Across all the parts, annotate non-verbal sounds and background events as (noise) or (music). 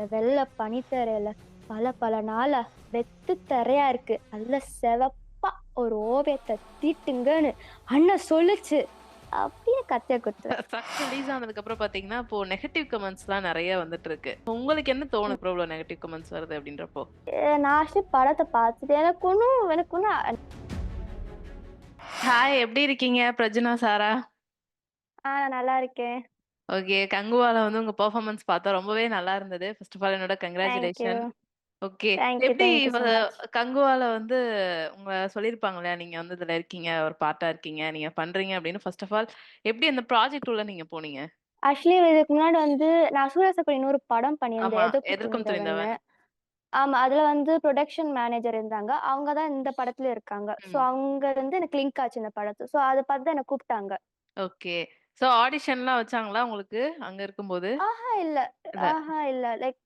அந்த வெள்ளை பனித்தரையில பல பல நாளா வெத்து தரையா இருக்கு. நல்ல செவப்பா ஒரு ஓவியத்தை தீட்டுங்கன்னு அண்ணன் சொல்லுச்சு. அப்படியே கத்திய குத்து சக் ரிலீஸ் ஆனதுக்கு அப்புறம் பாத்தீங்கன்னா இப்போ நெகட்டிவ் கமெண்ட்ஸ்லாம் நிறைய வந்துட்டு இருக்கு உங்களுக்கு என்ன தோணுது இப்போ இவ்வளவு நெகட்டிவ் கமெண்ட்ஸ் வருது அப்படின்றப்போ? நான் ஆக்சுவலி படத்தை பார்த்துட்டு எனக்கு ஒன்றும் எனக்கு ஒன்றும் ஹாய் எப்படி இருக்கீங்க? பிரஜனா சாரா? ஆ நல்லா இருக்கேன். ஓகே கங்குவால வந்து உங்க பெர்ஃபார்மன்ஸ் பார்த்தா ரொம்பவே நல்லா இருந்தது. ஃபர்ஸ்ட் ஆஃப் ஆல் என்னோட கங்க்ராச்சுலேஷன் ஓகே தேங்க்யூ எப்படி தேங்க்யூ ஸோ மச் கங்குவால வந்து உங்க சொல்லியிருப்பாங்க இல்லையா நீங்க வந்து இதுல இருக்கீங்க ஒரு பார்ட்டா இருக்கீங்க நீங்க பண்றீங்க அப்படின்னு ஃபர்ஸ்ட் ஆஃப் ஆல் எப்படி அந்த ப்ராஜெக்ட் உள்ள நீங்க போனீங்க? ஆக்சுவலி இதுக்கு முன்னாடி வந்து நான் சூரசப்படி இன்னொரு படம் பண்ணியிருந்தேன் ஆமா எதிர்ப்பு எதற்கும் துணிந்தவன்னு தெரிந்தவன் ஆமா அதுல வந்து ப்ரொடக்ஷன் மேனேஜர் இருந்தாங்க. அவங்க தான் இந்த படத்துல இருக்காங்க. ஸோ ம். அவங்க வந்து எனக்கு லிங்க் ஆச்சு இந்த படத்து. ஸோ அதை பார்த்து தான் என்னை கூப்பிட்டாங்க. ஓகே ஸோ ஆடிஷன்லாம் வச்சாங்களா உங்களுக்கு அங்க இருக்கும்போது? ஆஹா இல்ல. இல்ல. ஆஹா இல்ல. லைக்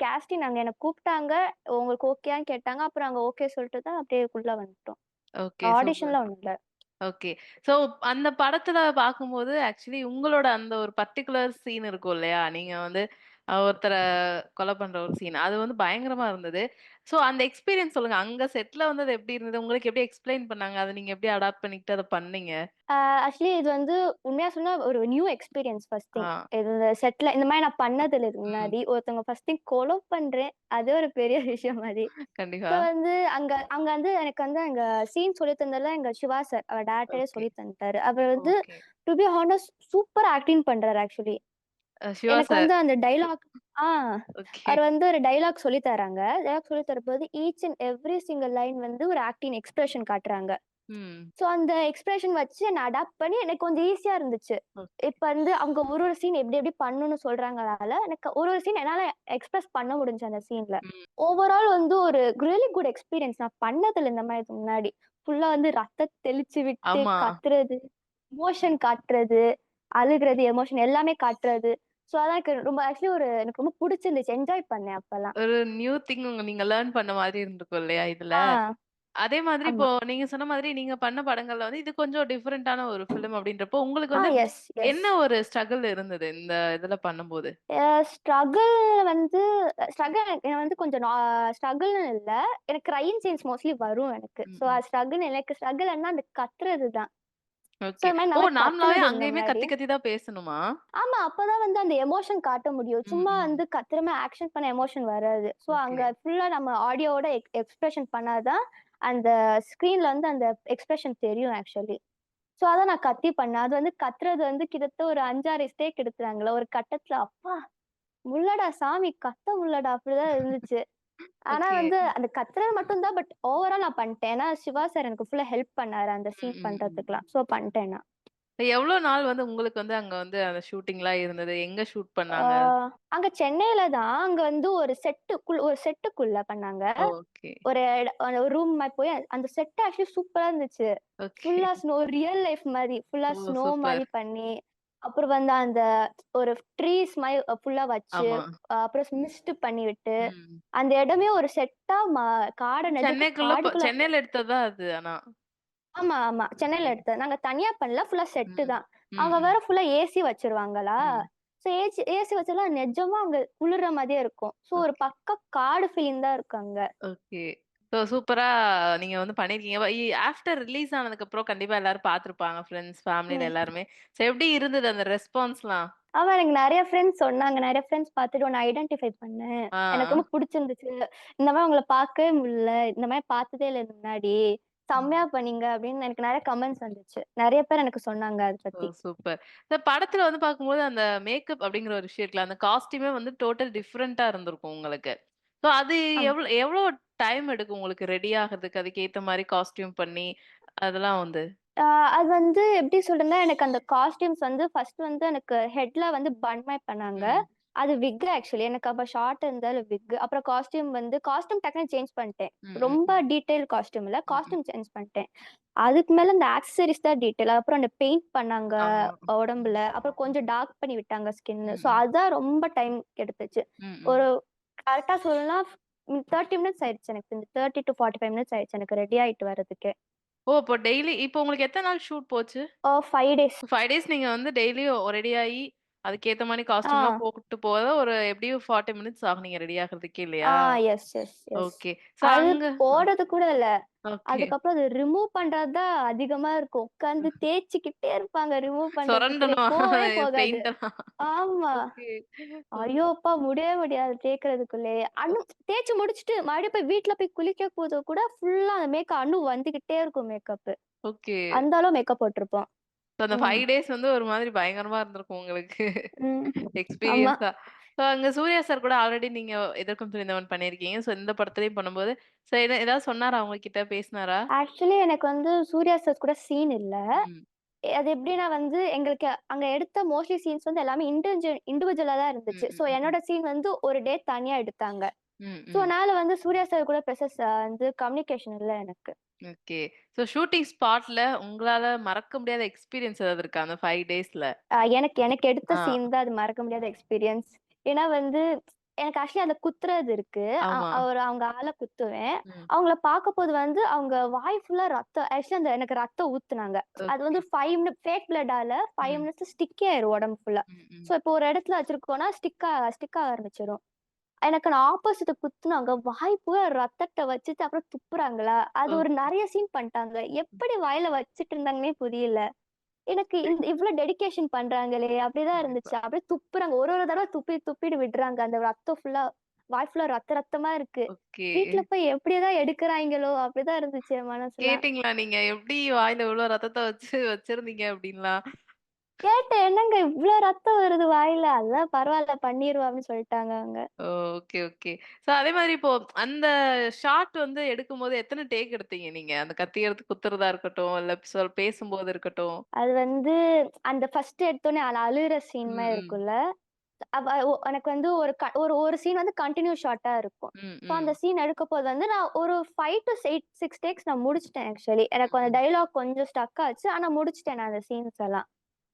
கேஸ்டிங் அங்க என்ன கூப்பிட்டாங்க. உங்களுக்கு ஓகேன்னு கேட்டாங்க. அப்புறம் அங்க ஓகே சொல்லிட்டு தான் அப்படியே உள்ள வந்துட்டோம். ஓகே. சூப்பர். ஆடிஷன்லாம் ஒன்றும் இல்லை. ஓகே. ஸோ அந்த படத்துல பார்க்கும்போது ஆக்சுவலி உங்களோட அந்த ஒரு பர்டிகுலர் சீன் இருக்கும் இல்லையா? நீங்க வந்து அஹ், ஒருத்தரை கொலை பண்ற ஒரு சீன். அது வந்து பயங்கரமா இருந்தது. ஸோ அந்த எக்ஸ்பீரியன்ஸ் சொல்லுங்க. அங்க செட்ல வந்து அது எப்படி இருந்தது? உங்களுக்கு எப்படி எக்ஸ்பிளைன் பண்ணாங்க? அதை நீங்க எப்படி அடாப்ட் பண்ணிக்கிட்டு அதை பண்ணீங்க? ஆக்சுவலி இது வந்து உண்மையா சொன்னா ஒரு நியூ எக்ஸ்பீரியன்ஸ் ஃபர்ஸ்ட் திங் இது இந்த செட்ல இந்த மாதிரி நான் பண்ணது இல்லை இதுக்கு முன்னாடி. ஒருத்தவங்க ஃபர்ஸ்ட் திங் கொலை பண்றேன். அது ஒரு பெரிய (laughs) விஷயம் மாதிரி கண்டிப்பா. வந்து அங்க அங்க வந்து எனக்கு வந்து அங்க சீன் சொல்லி தந்ததுல எங்க சிவா சார் அவர் டேரக்டரே சொல்லி தந்துட்டாரு. அவர் வந்து to be honest super acting பண்றாரு ஆக்சுவலி சிவா எனக்கு சார். வந்து அந்த டைலாக் ஆ ஓகே. அவர் வந்து ஒரு டைலாக் சொல்லி தராங்க. டைலாக் சொல்லி தரப்போது each and every single line வந்து ஒரு ஆக்டிங் எக்ஸ்பிரஷன் காட்டுறாங்க. ம். ஸோ அந்த எக்ஸ்பிரஷன் வச்சு என்ன அடாப்ட் பண்ணி எனக்கு கொஞ்சம் ஈஸியா இருந்துச்சு. இப்ப வந்து அவங்க ஒரு ஒரு சீன் எப்படி எப்படி பண்ணணும்னு சொல்றாங்கனால எனக்கு ஒரு ஒரு சீன் என்னால எக்ஸ்பிரஸ் பண்ண முடிஞ்சு அந்த சீன்ல ம். ஓவரால் வந்து ஒரு ரியலி குட் எக்ஸ்பீரியன்ஸ் நான் பண்ணதில்லை இந்த மாதிரி இதுக்கு முன்னாடி ஃபுல்லா வந்து ரத்த தெளிச்சு விட்டு ஆமா. கத்துறது எமோஷன் காட்டுறது அழுகிறது எமோஷன் எல்லாமே காட்டுறது. ஸோ அதான் எனக்கு ரொம்ப ஆக்சுவலி ஒரு எனக்கு ரொம்ப பிடிச்சிருந்துச்சு. என்ஜாய் பண்ணேன் அப்பெல்லாம் ஒரு நியூ திங் நீங்க லேர்ன் பண்ண மாதிரி இருந்திருக்கும் இல்லையா இதுல? அதே மாதிரி ஆமா. இப்போ நீங்க சொன்ன மாதிரி நீங்க பண்ண படங்கள்ல வந்து இது கொஞ்சம் டிஃபரெண்டான ஒரு ஃபிலிம் அப்படின்றப்போ உங்களுக்கு ஆ வந்து எஸ் எஸ் என்ன ஒரு ஸ்ட்ரகிள் இருந்தது இந்த இதுல பண்ணும்போது? ஸ்ட்ரகிள் வந்து ஸ்ட்ரகிள் எனக்கு வந்து கொஞ்சம் ஸ்ட்ரகிள்னு இல்லை. எனக்கு ரைன் சீன்ஸ் மோஸ்ட்லி வரும் எனக்கு. ம், ஸோ ம். அது ஸ்ட்ரகிள் எனக்கு ஸ்ட்ரகிள் என்ன அந்த கத்துறது தான் ஸோ ஓகே இந்த மாதிரி ஓ நல்லா நார்மலாவே கத்துனது இந்த அங்கேயுமே முன்னாடி கத்தி கத்தி தான் பேசணுமா? ஆமா அப்பதான் வந்து அந்த எமோஷன் காட்ட முடியும். சும்மா ம். வந்து கத்துறமே ஆக்ஷன் பண்ண எமோஷன் வராது. So okay. அங்க ஃபுல்லா நம்ம ஆடியோவோட எக்ஸ்பிரஷன் பண்ணாதான் அந்த ஸ்க்ரீன்ல வந்து அந்த எக்ஸ்பிரஷன் தெரியும் ஆக்சுவலி ஸோ அதான் நான் கத்தி பண்ணேன். அது வந்து கத்துறது வந்து கிட்டத்தட்ட ஒரு அஞ்சாறு ஸ்டேக் எடுத்துறாங்களே ஒரு கட்டத்துல அப்பா முள்ளடா சாமி கத்த முள்ளடா. அப்படிதான் இருந்துச்சு. ஆனா வந்து அந்த கத்துறது மட்டும் தான் பட் ஓவரால் நான் பண்ணிட்டேன். ஏன்னா சிவா சார் எனக்கு ஃபுல்லா ஹெல்ப் பண்ணாரு அந்த சீன். பண்றதுக்குலாம் ஸோ பண்ணிட்டேன் நான். எவ்வளவு நாள் வந்து உங்களுக்கு வந்து அங்க வந்து அந்த ஷூட்டிங்லாம் இருந்தது? எங்க ஷூட் பண்ணாங்க? அங்க சென்னையில தான். அங்க வந்து ஒரு செட்டுக்குள் ஒரு செட்டுக்குள்ள பண்ணாங்க. ஒரு ரூம் மாதிரி போய் அந்த செட் ஆக்சுவலி சூப்பரா இருந்துச்சு. ஃபுல்லா ஸ்னோ ரியல் லைஃப் மாதிரி. ஃபுல்லா ஸ்னோ மாதிரி பண்ணி. அப்புறம் வந்து அந்த ஒரு ட்ரீஸ் மாதிரி ஃபுல்லா வச்சு அப்புறம் மிஸ்ட் பண்ணி விட்டு. அந்த இடமே ஒரு செட்டா காடை சென்னையில எடுத்ததா அது ஆனா? ஆமா ஆமா. சென்னையில எடுத்தது. நாங்க தனியா பண்ணல. ஃபுல்லா செட்டு தான். ம், வேற ஃபுல்லா ஏசி வச்சிருவாங்களா. ஸோ ஏசி ஏசி வச்செல்லாம் நிஜமா அங்க குளிர்ற மாதிரியே இருக்கும். ஸோ ஒரு பக்க காடு ஃபீலிங் தான் இருக்கும் அங்க. ஓகே. ஸோ சூப்பரா நீங்க வந்து பண்ணிருக்கீங்க ஆஃப்டர் ரிலீஸ் ஆனதுக்கு அப்புறம் கண்டிப்பா எல்லாரும் பார்த்திருப்பாங்க. ஃப்ரெண்ட்ஸ் ஃபேமிலில ம். எல்லாருமே. ஸோ எப்படி இருந்தது அந்த ரெஸ்பான்ஸ்லாம்? ஆமா எனக்கு நிறைய ஃப்ரெண்ட்ஸ் சொன்னாங்க. நிறைய ஃப்ரெண்ட்ஸ் பார்த்துட்டு ஒன்று ஐடென்டிஃபை பண்ணேன் எனக்கு ரொம்ப பிடிச்சிருந்துச்சு. இந்த மாதிரி உங்களை பார்க்கவே முடியல. இந்த மாதிரி பார்த்ததே இல்லை முன்னாடி. செம்மையா. பண்ணீங்க அப்படின்னு எனக்கு நிறைய கமெண்ட்ஸ் வந்துச்சு. நிறைய பேர் எனக்கு சொன்னாங்க அதை பத்தி. சூப்பர். இந்த படத்துல வந்து பார்க்கும்போது அந்த மேக்கப் அப்படிங்கிற ஒரு விஷயத்துல அந்த காஸ்டியூமே வந்து டோட்டல் டிஃப்ரெண்டா இருந்திருக்கும் உங்களுக்கு. ஸோ அது எவ்வளோ எவ்வளோ டைம் எடுக்கும் உங்களுக்கு ரெடி ஆகிறதுக்கு அதுக்கு ஏத்த மாதிரி காஸ்டியூம் பண்ணி அதெல்லாம் வந்து? ஆஹ் அது வந்து எப்படி சொல்றேன்னா எனக்கு அந்த காஸ்டியூம்ஸ் வந்து ஃபர்ஸ்ட் வந்து எனக்கு ஹெட்ல வந்து பன் மாதிரி பண்ணாங்க. ம், அது விக் ஆக்சுவலி. எனக்கு அப்ப ஷார்ட் இருந்தால் விக். அப்புறம் காஸ்டியூம் வந்து காஸ்டியூம் டக்குனு சேஞ்ச் பண்ணிட்டேன். ம், ம், ரொம்ப டீடைல் காஸ்டியூம் இல்ல. ம், ம். காஸ்டியூம் சேஞ்ச் பண்ணிட்டேன். அதுக்கு மேல இந்த ஆக்சசரிஸ் தான் டீடைல் அப்புறம் அந்த பெயிண்ட் பண்ணாங்க ஆமா உடம்புல. அப்புறம் கொஞ்சம் டார்க் பண்ணி விட்டாங்க ஸ்கின் ம், ஸோ ம், அதான் ரொம்ப டைம் எடுத்துச்சு. ம், ம். ஒரு கரெக்டா சொல்லணும்னா தேர்ட்டி மினிட்ஸ் ஆயிடுச்சு எனக்கு. இந்த thirty to forty five minutes ஆயிடுச்சு எனக்கு ரெடி ஆயிட்டு வர்றதுக்கு. ஓ இப்போ டெய்லி இப்போ உங்களுக்கு எத்தனை நாள் ஷூட் போச்சு? ஃபைவ் டேஸ் ஃபைவ் டேஸ் நீங்க வந்து டெய்லியும் ரெடி ஆகி அதுக்கேத்த மாரி ஆ. காஸ்டியூம்லாம் போட்டு போக ஒரு எப்படியும் 40 மினிட்ஸ் ஆகும் நீங்க ரெடி ஆகுறதுக்கே ஆ இல்லையா? Yes, yes, yes. ஓகே. அது அங்க. போடுறது கூட இல்ல. ஓகே. அதுக்கப்புறம் அத ரிமூவ் பண்றது தான் அதிகமா இருக்கும். உட்கார்ந்து (laughs) தேய்ச்சுக்கிட்டே இருப்பாங்க ரிமூவ் பண்றதுக்கு. சொரண்டணும் போவே (laughs) போகாது. பெயிண்ட் எல்லாம். ஆமா. ஓகே. ஓ. ஐயோ! அப்பா முடியவே முடியாது தேய்க்கிறதுக்குள்ளயே. அனு தேய்ச்சு முடிச்சுட்டு மறுபடியும் போய் வீட்ல போய் குளிக்க போது கூட ஃபுல்லா அந்த மேக்கப் அணு வந்துகிட்டே இருக்கும் மேக்கப்பு. ஓகே. அந்த அளவு மேக்கப் போட்டிருப்போம். ஸோ அந்த. 5 டேஸ் வந்து ஒரு மாதிரி பயங்கரமா இருந்திருக்கும் உங்களுக்கு. எக்ஸ்பீரியன்ஸா. ஸோ அங்க சூர்யா சார் கூட ஆல்ரெடி நீங்க எதற்கும் துணிந்தவன் பண்ணியிருக்கீங்க. ஸோ இந்த படத்துலயும் பண்ணும்போது, ஸோ ஏதாவது சொன்னாரா உங்ககிட்ட பேசினாரா? ஆக்சுவலி எனக்கு வந்து சூர்யா சார் கூட சீன் இல்ல. அது எப்படின்னா வந்து எங்களுக்கு அங்க எடுத்த மோஸ்ட்லி சீன்ஸ் வந்து எல்லாமே இண்டிவிஜுவல் இண்டிவிஜுவலா தான் இருந்துச்சு. ஸோ. என்னோட சீன் வந்து ஒரு டே தனியா எடுத்தாங்க. ம், ஸோ ம். அதனால வந்து சூர்யா சார் கூட பெருசா ச வந்து கம்யூனிகேஷன் இல்ல எனக்கு. ஓகே. ஸோ ஷூட்டிங் ஸ்பாட்ல உங்களால மறக்க முடியாத எக்ஸ்பீரியன்ஸ் ஏதாவது இருக்கா அந்த 5 டேஸ்ல? அ எனக்கு எனக்கு எடுத்த ஆ. சீன் தான் அது மறக்க முடியாத எக்ஸ்பீரியன்ஸ். ஏன்னா வந்து எனக்கு ஆக்சுவலி அதுல குத்துறது இருக்கு. அ ஆமா. ஒரு அவங்க ஆள குத்துவேன். ம். அவங்கள பார்க்கும்போது வந்து அவங்க வாய் ஃபுல்லா ரத்தம் ஆக்சுவலி அந்த எனக்கு ரத்தம் ஊத்துனாங்க. அது வந்து ஓகே. 5 மினிட் ஃபேக் பிளட்டால 5 ம். மினிட்ஸ் ஸ்டிக்கி ஆயிரும் உடம்பு ஃபுல்லா. ம், ம். ஸோ இப்போ ஒரு இடத்துல வச்சிருக்கோம்னா ஸ்டிக்கா ஸ்டிக் ஆக ஆரம்பிச்சிரும். எனக்கு நான் ஆப்போசிட் குத்துனாங்க. வாய் பூரா ரத்தத்த வச்சுட்டு அப்புறம் துப்புறாங்களா, அது ஒரு. நெறைய சீன் பண்ணிட்டாங்க. எப்படி வாயில வச்சுட்டு இருந்தாங்கன்னே புரியல. எனக்கு இந்த இவ்ளோ டெடிகேஷன் பண்றாங்களே அப்படிதான். இருந்துச்சு. அப்படியே துப்புறாங்க. ஒரு ஒரு தடவ துப்பி துப்பிட்டு விடுறாங்க. அந்த ரத்தம் ஃபுல்லா வாய் ஃபுல்லா ரத்த ரத்தமா இருக்கு. வீட்ல போய் எப்படிதான் எடுக்குறாய்ங்களோ அப்படிதான் இருந்துச்சு மனசுலாம். கேட்டீங்களா நீங்க? எப்படி வாயில இவ்ளோ ரத்தத்த வச்சு வச்சிருந்தீங்க அப்படின்லாம்? கேட்டேன். என்னங்க இவ்ளோ ரத்தம் வருது வாயில. அதான் பரவால்ல பண்ணிருவோம் அப்படின்னு சொல்லிட்டாங்க அவங்க. Okay, okay. ஸோ அதே மாதிரி இப்போ அந்த ஷாட் வந்து எடுக்கும்போது எத்தன டேக் எடுத்தீங்க நீங்க? அந்த கத்தி எடுத்து குத்துறதா இருக்கட்டும், இல்ல சொல் பேசும்போது இருக்கட்டும். அது வந்து அந்த ஃபர்ஸ்ட் எடுத்தோனே அழ அழுற சீன் ம், மாரி ம். இருக்கும்ல. அவ ஒ எனக்கு வந்து ஒரு க ஒரு ஒரு சீன் வந்து கன்டின்யூ ஷாட்டா இருக்கும். ம், ஸோ அந்த. சீன் எடுக்கும்போது வந்து நான் ஒரு 5 டூ 8 6 டேக்ஸ் நான் முடிச்சுட்டேன் ஆக்சுவலி. எனக்கு அந்த ம். டயலாக் கொஞ்சம் ஸ்டக் ஆச்சு. ஆனா முடிச்சுட்டேன் நான் அந்த சீன்ஸ் எல்லாம்.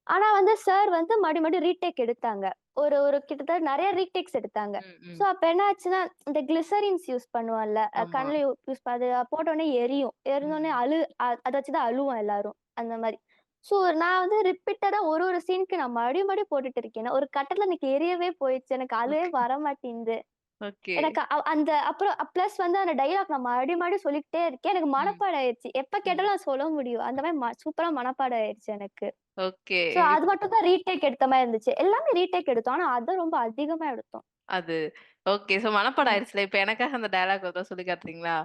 ஆனா வந்து சார் வந்து மறுபடியும் மறுபடியும் ரீடேக் எடுத்தாங்க. ஒரு ஒரு கிட்டத்தட்ட நெறைய ரீடேக்ஸ் எடுத்தாங்க. ம். அப்ப என்ன ஆச்சுன்னா, இந்த கிளிசரின்ஸ் யூஸ் பண்ணுவோம்ல. கண்ல யூஸ் அது போட்டோனே எரியும். எரிஞ்சோனே ம். அழு அத வச்சு தான் அழுவோம் எல்லாரும். அந்த மாரி. ஸோ நான் வந்து ரிப்பீட்டடா ஒரு ஒரு சீனுக்கு நான் மறுபடியும் மறுபடியும் போட்டுட்டு இருக்கேன். ஒரு கட்டத்துல எனக்கு எரியவே போயிடுச்சு. எனக்கு அழுவே ஓகே. வரமாட்டேங்குது. ஓகே. எனக்கு அந்த அப்புறம் பிளஸ் வந்து அந்த டயலாக் நான் மறுபடியும் மறுபடியும் சொல்லிக்கிட்டே இருக்கேன். எனக்கு. மனப்பாடம் ஆயிருச்சு. எப்ப. கேட்டாலும் நான் சொல்ல முடியும். அந்த மாரி ம சூப்பரா மனப்பாடம் ஆயிருச்சு எனக்கு. ஓகே. ஸோ அது மட்டும் தான் ரீடேக் எடுத்த மாரி இருந்துச்சு. எல்லாமே ரீடேக் எடுத்தோம். ஆனா அத ரொம்ப அதிகமா எடுத்தோம். அது. ஓகே. ஸோ மனப்பாடம் ம். ஆயிருச்சுல. இப்ப எனக்காக அந்த டயலாக் ஒரு தடவ சொல்லி காட்டுறீங்களா?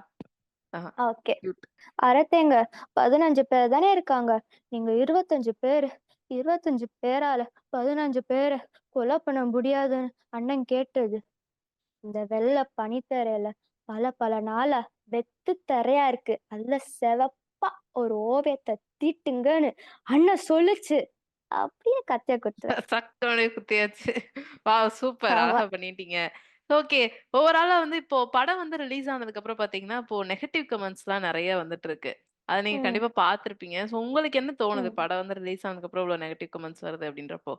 ஆஹா. ஓகே. கியூட். அரத்தேங்க 15 பேர் தானே இருக்காங்க. நீங்க 25 பேரு. 25 பேரால 15 பேர கொலை பண்ண முடியாதுன்னு அண்ணன் கேட்டது. இந்த வெள்ள பனித்தரையில பல பல நாளா வெத்து தரையா இருக்கு. அதுல செவப்பா ஒரு ஓவியத்த தீட்டுங்கன்னு அண்ணன் சொல்லுச்சு. அப்படியே கத்திய குத்துவேன். (laughs) சக்கனே குத்தியாச்சு. வாவ்! சூப்பர். அழகா பண்ணிட்டீங்க. ஓகே. ஓவராலா வந்து இப்போ படம் வந்து ரிலீஸ் ஆனதுக்கு அப்புறம் பார்த்தீங்கன்னா, இப்போ நெகட்டிவ் கமெண்ட்ஸ்லாம் நெறைய வந்துட்டு இருக்கு. அத நீங்க ம். கண்டிப்பா பார்த்திருப்பீங்க. ஸோ உங்களுக்கு என்ன தோணுது? ம். படம் வந்து ரிலீஸ் ஆனதுக்கு அப்புறம் இவ்ளோ நெகட்டிவ் கமெண்ட்ஸ் வருது அப்படின்றப்போ?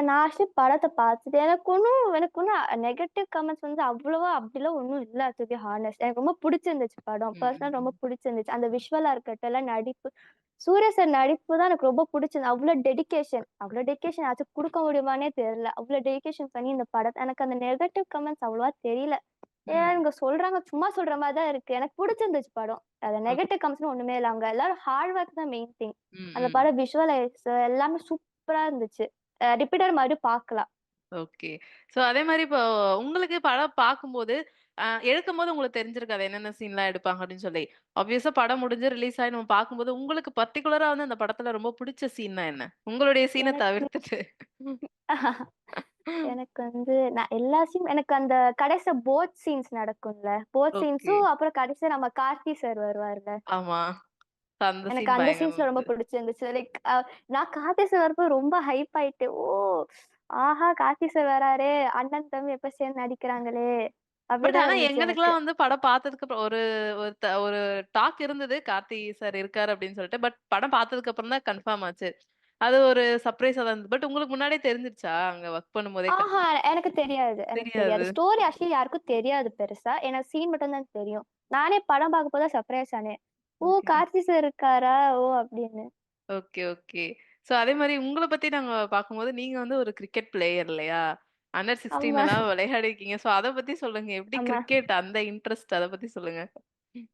நான் ஆக்சுவலி படத்த பார்த்துட்டு எனக்கு ஒண்ணும் எனக்கு ஒண்ணும் நெகட்டிவ் கமெண்ட்ஸ் வந்து அவ்வளவா அப்படிலாம் ஒண்ணும் இல்ல டு பி ஹானஸ்ட். எனக்கு ரொம்ப புடிச்சிருந்துச்சு படம். பர்சனலா ரொம்ப ம். புடிச்சிருந்துச்சு. அந்த விஷுவலா இருக்கட்டும், இல்ல நடிப்பு. சூர்யா சார் நடிப்பு தான் எனக்கு ரொம்ப புடிச்சது. அவ்ளோ டெடிகேஷன். அவ்ளோ டெடிகேஷன் யாராச்சும் குடுக்க முடியுமான்னே தெரியல. அவ்ளோ டெடிகேஷன் பண்ணி இந்த படத்த எனக்கு அந்த நெகட்டிவ் கமெண்ட்ஸ் அவ்வளவா தெரியல. ஏன்னா. இவங்க சொல்றாங்க, சும்மா சொல்ற மாரி தான் இருக்கு. எனக்கு புடிச்சிருந்துச்சு படம். அது. நெகட்டிவ் கமெண்ட்ஸ்ன்னு ஒண்ணுமே இல்ல. அவங்க எல்லாரும் ஹார்ட் ஒர்க் தான் மெயின் திங். அந்த. படம் விஷுவலைஸ் எல்லாமே சூப்பரா இருந்துச்சு. அ ரிப்பீட்டடா மறுபடியும் பார்க்கலாம். ஓகே. ஸோ அதே மாரி இப்போ உங்களுக்கு படம் பார்க்கும்போது, அ எடுக்கும்போது உங்களுக்கு தெரிஞ்சிருக்காது என்னென்ன சீன்லாம் எடுப்பாங்க அப்படின்னு சொல்லி. ஆப்வியஸா படம் முடிஞ்சு ரிலீஸ் ஆயி நம்ம பார்க்கும்போது, உங்களுக்கு பர்ட்டிகுலரா வந்து அந்த படத்துல ரொம்ப புடிச்ச சீன்னா என்ன? உங்களுடைய சீன தவிர்த்துட்டு. (laughs) எனக்கு வந்து நான் எல்லா சீன் எனக்கு அந்த கடைசியா போட் சீன்ஸ் நடக்கும்ல. Boat okay. சீன்ஸும் அப்புறம் கடைசியா நம்ம கார்த்தி சார் வருவார்ல. ஆமா. எனக்கு அந்த சீன்ஸ்ல ரொம்ப. பிடிச்சிருந்துச்சு. லைக் நான் கார்த்தி சார் வரப்போ ரொம்ப ஹைப் ஆயிட்டேன். ஓ! ஆஹா! கார்த்தி சார் வராரே! அண்ணன், தம்பி எப்ப சேர்ந்து நடிக்கிறாங்களே! எங்களுக்கெல்லாம் வந்து படம் பார்த்ததுக்கு அப்புறம் ஒரு ஒரு டாக் இருந்தது. கார்த்தி சார் இருக்காரு அப்படின்னு சொல்லிட்டு. பட் படம் பார்த்ததுக்கு அப்புறம் தான் கன்ஃபார்ம் ஆச்சு. அது ஒரு சர்ப்ரைஸா தான் இருந்தது. பட் உங்களுக்கு முன்னாடியே தெரிஞ்சிருச்சா? அங்க ஒர்க் பண்ணும்போதே க ஆஹா! எனக்கு தெரியாது எனக்கு தெரியாது. தெரியாது. ஸ்டோரி ஆக்சுவலி யாருக்கும் தெரியாது பெருசா. எனக்கு சீன் மட்டும் தான் தெரியும். நானே படம் பார்க்க போது தான் சர்ப்ரைஸ் ஆனேன். ஓ! ஓகே. கார்த்தி சார் இருக்காரா? ஓ! அப்படின்னு. Okay, okay. ஸோ அதே மாரி உங்கள பத்தி நாங்க பார்க்கும்போது, நீங்க வந்து ஒரு கிரிக்கெட் பிளேயர் இல்லையா? அண்டர் 16 ஆமா. எல்லாம் விளையாடிருக்கீங்க. ஸோ அத பத்தி சொல்லுங்க. எப்படி ஆமா. கிரிக்கெட் அந்த இன்ட்ரெஸ்ட் அத பத்தி சொல்லுங்க.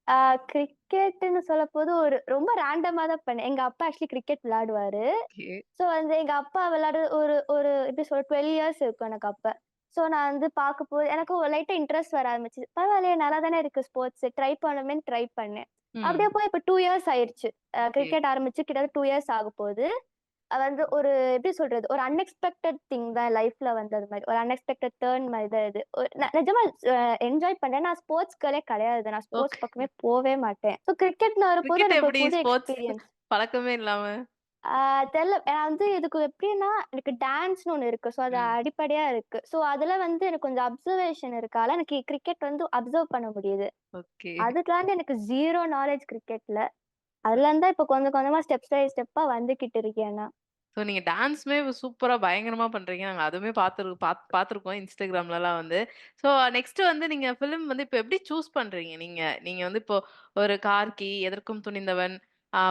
ஆ கிரிக்கெட்ன்னு சொல்லப்போது ஒரு ரொம்ப ரேண்டமா தான் பண்ணேன். எங்க அப்பா ஆக்சுவலி கிரிக்கெட் விளையாடுவாரு. ஓகே. ஸோ வந்து எங்க அப்பா விளையாடுற ஒரு ஒரு எப்படி சொல்ல 12 இயர்ஸ் இருக்கும் எனக்கு அப்ப. ஸோ நான் வந்து பார்க்கும்போது எனக்கு லைட்டா இன்ட்ரெஸ்ட் வர ஆரம்பிச்சுது. பரவாயில்லையே நல்லா தானே இருக்கு ஸ்போர்ட்ஸ் ட்ரை பண்ணுமேன்னு ட்ரை பண்ணேன். அப்படியே. போய் இப்ப 2 இயர்ஸ் ஆயிருச்சு. ஓகே. கிரிக்கெட் ஆரம்பிச்சு கிட்டத்தட்ட 2 இயர்ஸ் ஆகப்போது. அது வந்து ஒரு எப்படி சொல்றது? ஒரு அன்எக்ஸ்பெக்டட் திங் தான் லைஃப்ல வந்தது மாரி. ஒரு அன்எக்ஸ்பெக்டட் டர்ன் மாரி தான் இது. நிஜமா என்ஜாய் பண்ணேன். நான் ஸ்போர்ட்ஸ் கேர்லே கிடையாது. நான் ஸ்போர்ட்ஸ். பக்கமே போவே மாட்டேன். ஸோ கிரிக்கெட்ன்னு வரும்போது கிரிக்கெட் எனக்கு ஒரு எப்படி புது ஸ்போர்ட்ஸ் எக்ஸ்பீரியன்ஸ். பழக்கமே இல்லாம? ஆ தெர்ல. நான் வந்து இதுக்கு எப்படின்னா, எனக்கு டான்ஸ்ன்னு ஒண்ணு இருக்கு. ஸோ அது. அடிப்படையா இருக்கு. ஸோ அதுல வந்து எனக்கு கொஞ்சம் அப்சர்வேஷன் இருக்கால, எனக்கு கிரிக்கெட் வந்து அப்சர்வ் பண்ண முடியுது. ஓகே. அதுக்காண்டி எனக்கு 0 நாலேட்ஜ் கிரிக்கெட்ல. அதுலருந்து தான் இப்ப கொஞ்சம் கொஞ்சமா ஸ்டெப் பை ஸ்டெப்பா வந்துகிட்டு இருக்கேன் ஸோ நீங்க டான்ஸுமே சூப்பரா பயங்கரமா பண்றீங்க. நாங்க அதுவுமே பார்த்துரு பாத் பார்த்துருக்கோம் இன்ஸ்டாகிராம்லலாம் வந்து. ஸோ நெக்ஸ்ட் வந்து நீங்க ஃபிலிம் வந்து இப்போ எப்படி சூஸ் பண்றீங்க நீங்க? நீங்க வந்து இப்போ ஒரு கார்கி, எதற்கும் துணிந்தவன்,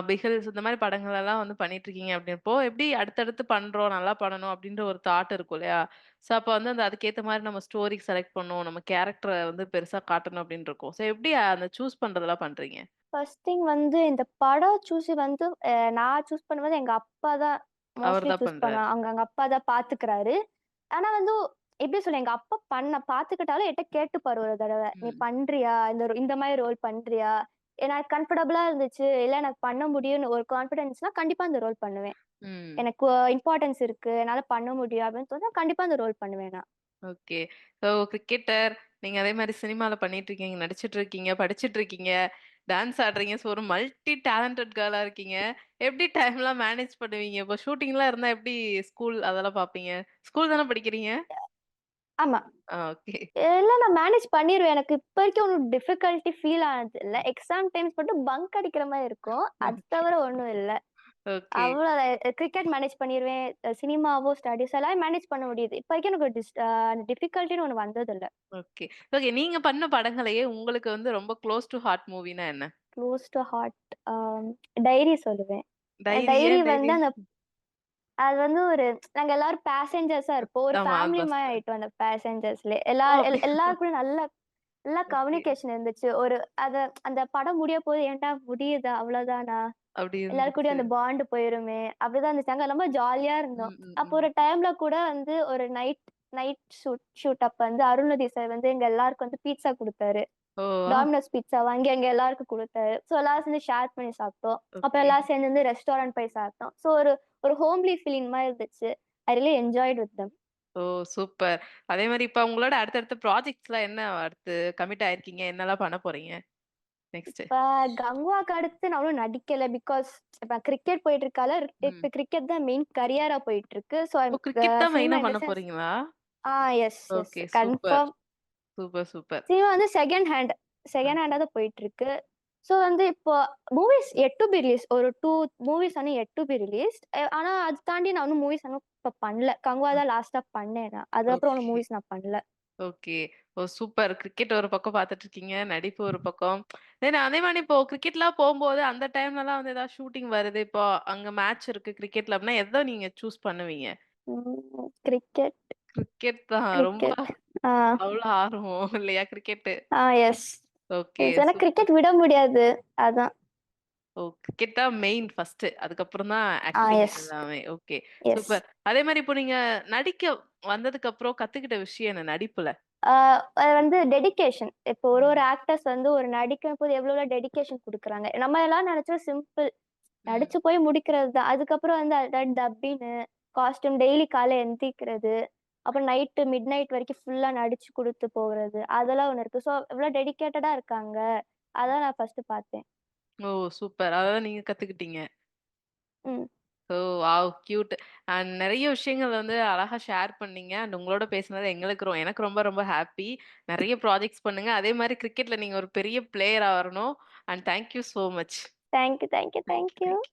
பிகில்ஸ் இந்த மாதிரி படங்கள் எல்லாம் வந்து பண்ணிட்டுருக்கீங்க அப்படின்றப்போ, எப்படி அடுத்தடுத்து பண்றோம், நல்லா பண்ணணும் அப்படின்ற ஒரு தாட் இருக்கும் இல்லையா? ஸோ அப்போ வந்து அந்த அதுக்கேத்த மாதிரி நம்ம ஸ்டோரி செலக்ட் பண்ணும் நம்ம கேரக்டரை வந்து பெருசா காட்டணும் அப்படின்னு இருக்கும். ஸோ எப்படி அந்த சூஸ் பண்றதெல்லாம் பண்றீங்க? ஃபர்ஸ்ட் திங் வந்து இந்த படம் சூஸ் வந்து நான் சூஸ் பண்ணும்போது எங்க அப்பா தான் மோஸ்ட்லி சூஸ் பண்றாரு. பண்ணுவாங்க. அங்க எங்க அப்பா தான் பார்த்துக்கிறாரு. ஆனா வந்து எப்படி சொல்ல, எங்க அப்பா பண்ண பார்த்துக்கிட்டாலும் என்ட்ட கேட்டுப்பாரு ஒரு தடவ. "நீ ம். பண்றியா? இந்த இந்த மாரி ரோல் பண்றியா?" எனக்கு கம்ஃபர்டபுளா இருந்துச்சு. இல்ல எனக்கு பண்ண முடியும்னு ஒரு கான்ஃபிடன்ஸ்னா கண்டிப்பா அந்த ரோல் பண்ணுவேன். ம். எனக்கு இம்பார்ட்டன்ஸ் இருக்கு. என்னால பண்ண முடியும் அப்படின்னு தோணுனா கண்டிப்பா அந்த ரோல் பண்ணுவேன் நான். ஓகே. ஸோ கிரிக்கெட்டர், நீங்க அதே மாரி சினிமால பண்ணிட்டு இருக்கீங்க, நடிச்சுட்டு இருக்கீங்க, படிச்சுட்டு இருக்கீங்க, டான்ஸ் ஆடுறீங்க. ஸோ ஒரு மல்டி டேலண்டட் கேர்லா இருக்கீங்க. எப்படி டைம்லாம் மேனேஜ் பண்ணுவீங்க? இப்போ ஷூட்டிங்லாம் இருந்தா எப்படி ஸ்கூல் அதெல்லாம் பார்ப்பீங்க? ஸ்கூல் தானே படிக்கிறீங்க? ஆமா. ஓகே. நான் மேனேஜ் பண்ணிருவேன். எனக்கு இப்ப வரைக்கும் டிஃபிகல்டி ஃபீல் ஆனது இல்ல. எக்ஸாம் டைம்ஸ் மட்டும் பங்க் அடிக்கிற மாரி இருக்கும். அது. தவிர ஒண்ணும் இல்ல. ஓகே. அவ்வளோதான். கிரிக்கெட் மேனேஜ் பண்ணிருவேன். சினிமாவோ, ஸ்டடீஸ் எல்லாம் மேனேஜ் பண்ண முடியுது. இப்ப வரைக்கும் எனக்கு டிஸ் அ டிஃபிகல்டின்னு ஒண்ணு வந்ததில்ல. ஓகே. ஓகே. நீங்க பண்ண படங்களையே உங்களுக்கு வந்து ரொம்ப க்ளோஸ் டூ ஹார்ட் மூவினா என்ன? க்ளோஸ் டூ ஹார்ட் டைரி சொல்லுவேன். டைரி வந்து? அந்த அது வந்து ஒரு நாங்க எல்லாரும் பேசஞ்சர்ஸா இருப்போம். ஒரு ஃபேமிலி. மாரி ஆயிட்டோம் அந்த பேசஞ்சர்ஸ்லயே. எல்லா. எல்லாருக்கும் நல்ல நல்ல. கம்யூனிகேஷன் (laughs) இருந்துச்சு. ஒரு அத அந்த படம் முடியப்போது ஏன்டா முடியுதா? அவ்வளோதானா? அப்படி எல்லார் கூடயும் இருந்துச்சு. அந்த பாண்ட் போயிருமே! அப்படிதான் இருந்துச்சு. அங்க ரொம்ப ஜாலியா இருந்தோம். அப்போ. ஒரு டைம்ல கூட வந்து ஒரு நைட் நைட் ஷூட் ஷூட் அப்ப வந்து அருள்நிதி சார் வந்து எங்க எல்லாருக்கும் வந்து பீட்ஸா குடுத்தாரு. டாமினோஸ் பீட்ஸா வாங்கி எங்க எல்லாருக்கும் குடுத்தாரு. ஸோ எல்லாரும் சேர்ந்து ஷேர் பண்ணி சாப்பிட்டோம். ஓகே. எல்லாரும் சேர்ந்து வந்து ரெஸ்டாரண்ட் போய் சாப்பிட்டோம். ஸோ ஒரு ஒரு ஹோம்லி ஃபீலிங் மாரி இருந்துச்சு. I really enjoyed with them. O! Super. அதே மாரி இப்ப உங்களோட அடுத்தடுத்த ப்ராஜெக்ட்ஸ்லாம் என்ன அடுத்து கமிட் ஆயிருக்கீங்க? என்னலாம் பண்ண போறீங்க? நெக்ஸ்ட். இப்ப கங்குவாக்கு அடுத்து நான் இன்னும் நடிக்கல. பிகாஸ் இப்ப கிரிக்கெட் போயிட்டு இருக்கால. இப்ப கிரிக்கெட் தான் மெயின் கரியரா போயிட்டு இருக்கு. ஓ! கிரிக்கெட் தான் மெயினா பண்ண போறீங்களா? ஆ yes. Okay. Confirm. Super, super. Cinema வந்து செகண்ட் ஹேண்ட். செகண்ட் ஹேண்டா தான் போயிட்டு இருக்கு. ஸோ வந்து இப்போ movies yet to be release. ஒரு 2 மூவிஸ் வந்து எட் டூ பி ரிலீஸ்ட். ஆனா அது தாண்டி நான் இன்னும் மூவிஸ் இன்னும் இப்ப பண்ணல. கங்குவா. தான் லாஸ்ட்டா பண்ணேன் நான். அதுக்கப்புறம் ஓகே. மூவிஸ் நான் பண்ணல. ஓகே. ஓ! சூப்பர். கிரிக்கெட் ஒரு பக்கம் பார்த்துட்டு இருக்கீங்க. நடிப்பு ஒரு பக்கம். தென் அதே மாரி இப்போ கிரிக்கெட்லாம் போம்போது அந்த டைம்லலாம் வந்து ஏதாவது ஷூட்டிங் வருது. இப்போ அங்க மேட்ச் இருக்கு கிரிக்கெட்ல அப்படின்னா, எத நீங்க சூஸ் பண்ணுவீங்க? ம். கிரிக்கெட். கிரிக்கெட் தான். ரொம்ப கிரிக்கெட். ஆ. அவ்வளோ ஆர்வம் இல்லையா கிரிக்கெட்டு? ஆ எஸ். ஓகே. எஸ். ஆனா சூப்பர். கிரிக்கெட் விட முடியாது. அதான். ஓ! கிரிக்கெட் தான் மெயின் ஃபர்ஸ்ட்டு. அதுக்கப்புறம் தான் ஆ ஆக்டிங் எஸ். எல்லாமே. ஓகே. எஸ். சூப்பர். அதே மாரி இப்போ நீங்க நடிக்க வந்ததுக்கு அப்புறம் கத்துக்கிட்ட விஷயம் என்ன நடிப்புல? வந்து டெடிகேஷன். இப்போ ஒரு ஒரு. ஆக்டர்ஸ் வந்து ஒரு நடிக்கும்போது எவ்வளோ டெடிகேஷன் குடுக்குறாங்க. நம்ம எல்லாம் நெனச்சா சிம்பிள். நடிச்சு போய் முடிக்கிறது தான். அதுக்கப்புறம் வந்து அதான் டப்பிங்கு, காஸ்டியூம் டெய்லி காலைல எந்திரிக்கிறது. அப்புறம் நைட்டு மிட் நைட் வரைக்கும் ஃபுல்லா நடிச்சு குடுத்து போறது. அதெல்லாம் ஒண்ணு இருக்கு. ஸோ எவ்வளோ டெடிகேட்டடா இருக்காங்க. அதான் நான் ஃபர்ஸ்ட்டு பார்த்தேன். ஓ! சூப்பர். அதான் நீங்க கத்துக்கிட்டீங்க. ம். ஓ! வாவ்! கியூட். அண்ட் நெறைய விஷயங்கள் வந்து அழகா ஷேர் பண்ணீங்க. அண்ட் உங்களோட பேசினது எங்களுக்கு ரொ எனக்கு ரொம்ப ரொம்ப ஹாப்பி. நெறைய ப்ராஜெக்ட்ஸ் பண்ணுங்க. அதே மாரி கிரிக்கெட்ல நீங்க ஒரு பெரிய பிளேயரா வரணும். And thank you so much. Thank you, thank you, thank thank you, you. Thank you.